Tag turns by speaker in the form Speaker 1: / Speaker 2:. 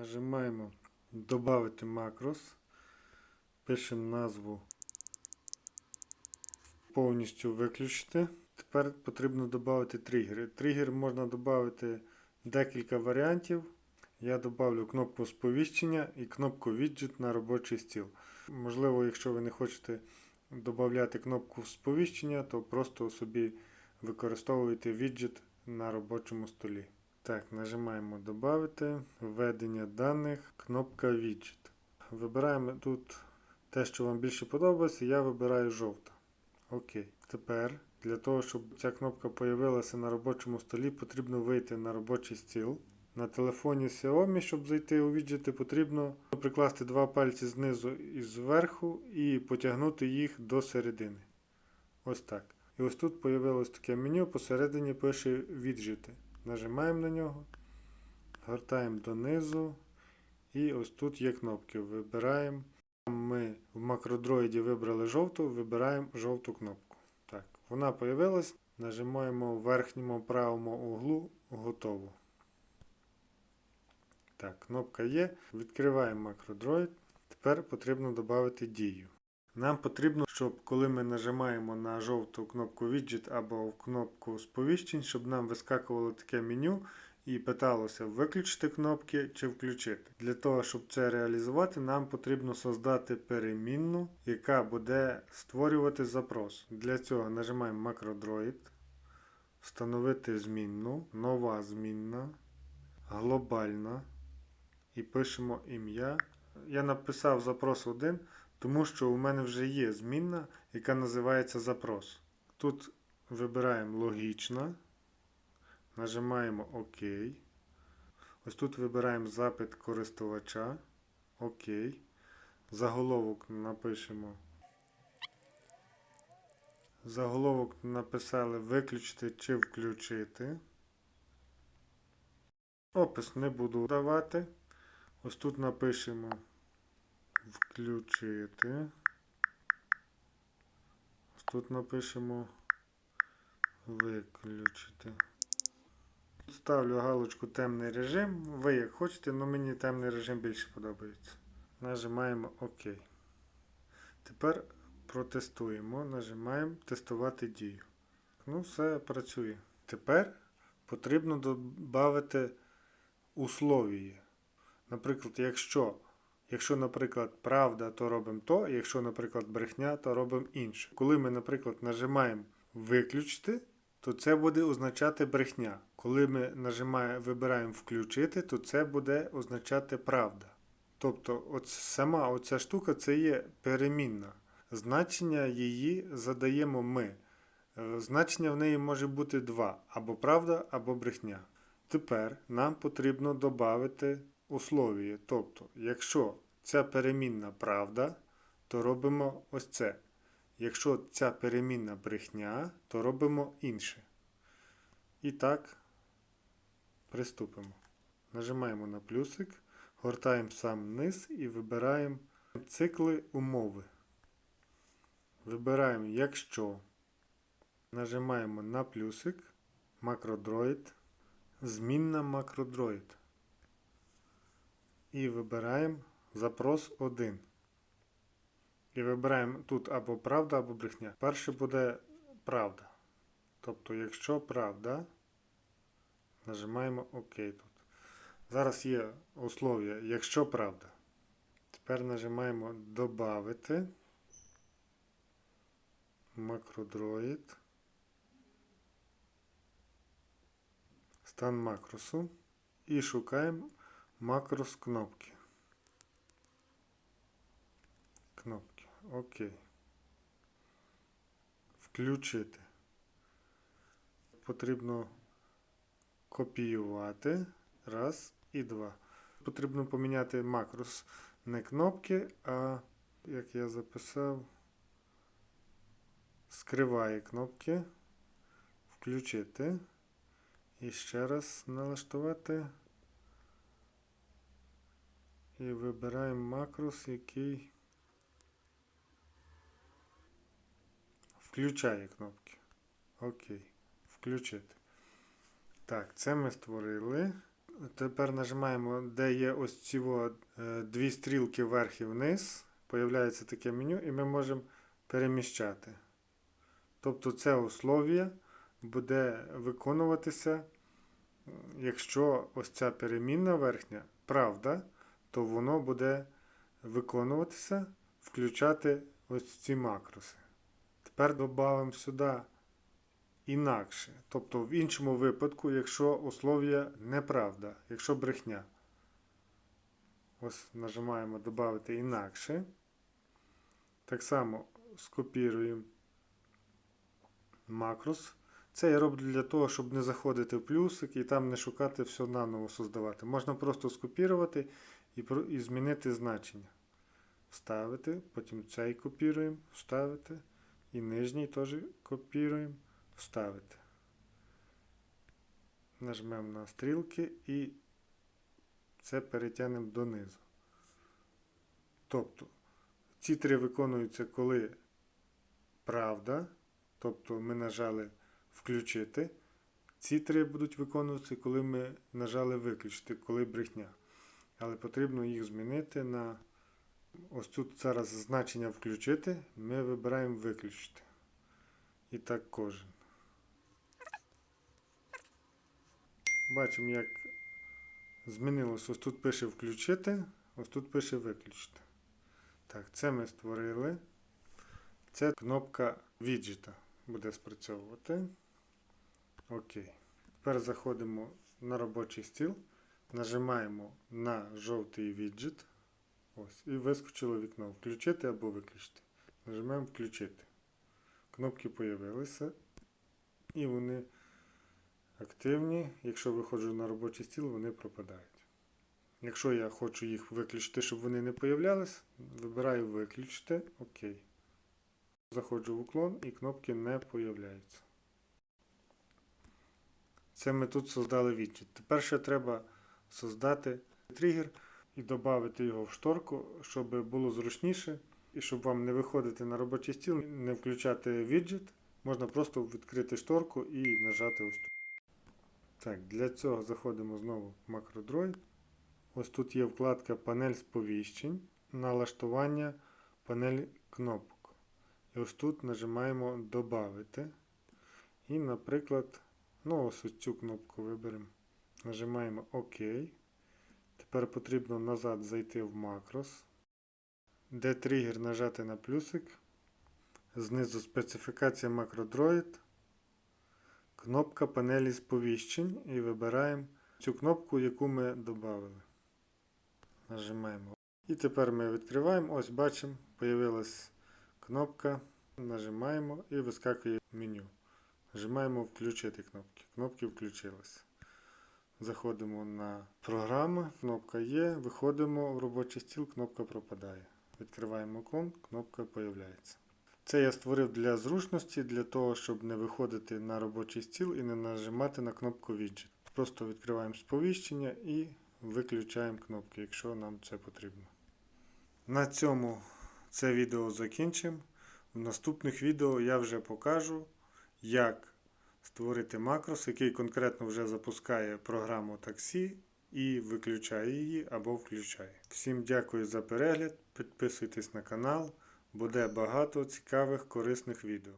Speaker 1: Нажимаємо Добавити макрос. Пишемо назву. Повністю виключити. Тепер потрібно додати тригери. Тригер можна додати декілька варіантів. Я додавлю кнопку сповіщення і кнопку віджит на робочий стіл. Можливо, якщо ви не хочете додати кнопку сповіщення, то просто собі використовуєте віджит на робочому столі. Так, нажимаємо Добавити, введення даних, кнопка віджит. Вибираємо тут те, що вам більше подобається. Я вибираю жовта. Окей. Тепер для того, щоб ця кнопка появилася на робочому столі, потрібно вийти на робочий стіл. На телефоні Xiaomi, щоб зайти у віджити, потрібно прикласти два пальці знизу і зверху і потягнути їх до середини. Ось так. І ось тут появилось таке меню, посередині пише віджити. Нажимаємо на нього, гортаємо донизу. І ось тут є кнопки. Вибираємо. Ми в макродроїді вибрали жовту, вибираємо жовту кнопку. Так, Вона появилась. Нажимаємо в верхньому правому углу готово. Так, кнопка є. Відкриваємо макродроїд. Тепер потрібно додати дію. Нам потрібно, щоб коли ми нажимаємо на жовту кнопку Widget або кнопку сповіщень, щоб нам вискакувало таке меню і питалося виключити кнопки чи включити. Для того, щоб це реалізувати, нам потрібно создати перемінну, яка буде створювати запрос. Для цього нажимаємо MacroDroid, встановити змінну, нова змінна, глобальна і пишемо ім'я. Я написав запрос 1. Тому що у мене вже є змінна, яка називається запрос. Тут вибираємо логічно, нажимаємо ОК. Ось тут вибираємо запит користувача. ОК. Заголовок напишемо. Заголовок написали виключити чи включити. Опис не буду давати. Ось тут напишемо включити. Тут напишемо виключити. Ставлю галочку темний режим. Ви як хочете, але мені темний режим більше подобається. Нажимаємо ОК. Тепер протестуємо. Нажимаємо тестувати дію. Ну, все працює. Тепер потрібно додати условіє. Наприклад, якщо Якщо, наприклад, правда, то робимо то, якщо, наприклад, брехня, то робимо інше. Коли ми, наприклад, нажимаємо виключити, то це буде означати брехня. Коли ми нажимаємо, вибираємо включити, то це буде означати правда. Тобто, от сама оця штука це є перемінна. Значення її задаємо ми. Е, Значення в неї може бути два: або правда, або брехня. Тепер нам потрібно додати условіє. Тобто, якщо ця перемінна правда, то робимо ось це. Якщо ця перемінна брехня, то робимо інше. І так, приступимо. Нажимаємо на плюсик, гортаємо сам низ і вибираємо цикли умови. Вибираємо якщо. Нажимаємо на плюсик, макродроїд, змінна макродроїд і вибираємо запрос 1. І вибираємо тут або правда, або брехня. Перше буде правда. Тобто, якщо правда, нажимаємо ОК тут. Зараз є услов'я, якщо правда. Тепер нажимаємо Добавити. Макродроїд. Стан макросу. І шукаємо Макрос кнопки. Кнопки. Окей. Включити. Потрібно копіювати. Раз і два. Потрібно поміняти макрос не кнопки, а, як я записав, скриває кнопки. Включити. І ще раз налаштувати. І вибираємо макрос, який включає кнопки. Окей. Включити. Так, це ми створили. тепер нажимаємо, де є ось ці е, дві стрілки вверх і вниз. Появляється таке меню, і ми можемо переміщати. Тобто це услов'я буде виконуватися, якщо ось ця перемінна верхня правда, то воно буде виконуватися, включати ось ці макроси. Тепер додамо сюди інакше. Тобто в іншому випадку, якщо услов'я неправда, якщо брехня. Ось нажимаємо додати інакше. Так само скопіруємо макрос. Це я роблю для того, щоб не заходити в плюсик і там не шукати все наново создавати. Можна просто скопірувати і, і змінити значення. Вставити, потім цей копіруємо, вставити. І нижній теж копіруємо, вставити. Нажмемо на стрілки і це перетягнемо донизу. Тобто, ці три виконуються, коли правда. Тобто ми нажали включити. Ці три будуть виконуватися, коли ми нажали виключити, коли брехня. Але потрібно їх змінити на ось тут зараз значення включити. Ми вибираємо виключити. І так кожен. Бачимо, як змінилось. Ось тут пише включити, ось тут пише виключити. Так, це ми створили. Це кнопка віджита буде спрацьовувати. Окей. Тепер заходимо на робочий стіл, нажимаємо на жовтий віджит. Ось, і вискочило вікно включити або виключити. Нажимаємо включити. Кнопки з'явилися. І вони активні. Якщо виходжу на робочий стіл, вони пропадають. Якщо я хочу їх виключити, щоб вони не появлялись, вибираю виключити. Окей. Заходжу в уклон і кнопки не появляються. Це ми тут создали віджит. Тепер ще треба создати тригер і додати його в шторку, щоб було зручніше. І щоб вам не виходити на робочий стіл, не включати віджит, можна просто відкрити шторку і нажати ось тут. Так, для цього заходимо знову в MacroDroid. Ось тут є вкладка Панель сповіщень, налаштування панелі кнопок. І ось тут нажимаємо Добавити. І, наприклад, ну ось ось цю кнопку виберемо. Нажимаємо ОК. Тепер потрібно назад зайти в макрос. Де тригер нажати на плюсик. Знизу специфікація MacroDroid. Кнопка панелі сповіщень і вибираємо цю кнопку, яку ми додали. Нажимаємо. І тепер ми відкриваємо. Ось бачимо, появилась кнопка. Нажимаємо і вискакує меню. Нажимаємо включити кнопки. Кнопки включились. Заходимо на програму, кнопка є, виходимо в робочий стіл, кнопка пропадає. Відкриваємо окон, кнопка з'являється. Це я створив для зручності, для того, щоб не виходити на робочий стіл і не нажимати на кнопку Widget. Просто відкриваємо сповіщення і виключаємо кнопки, якщо нам це потрібно. На цьому це відео закінчимо. В наступних відео я вже покажу, як створити макрос, який конкретно вже запускає програму таксі і виключає її або включає. Всім дякую за перегляд. Підписуйтесь на канал, буде багато цікавих корисних відео.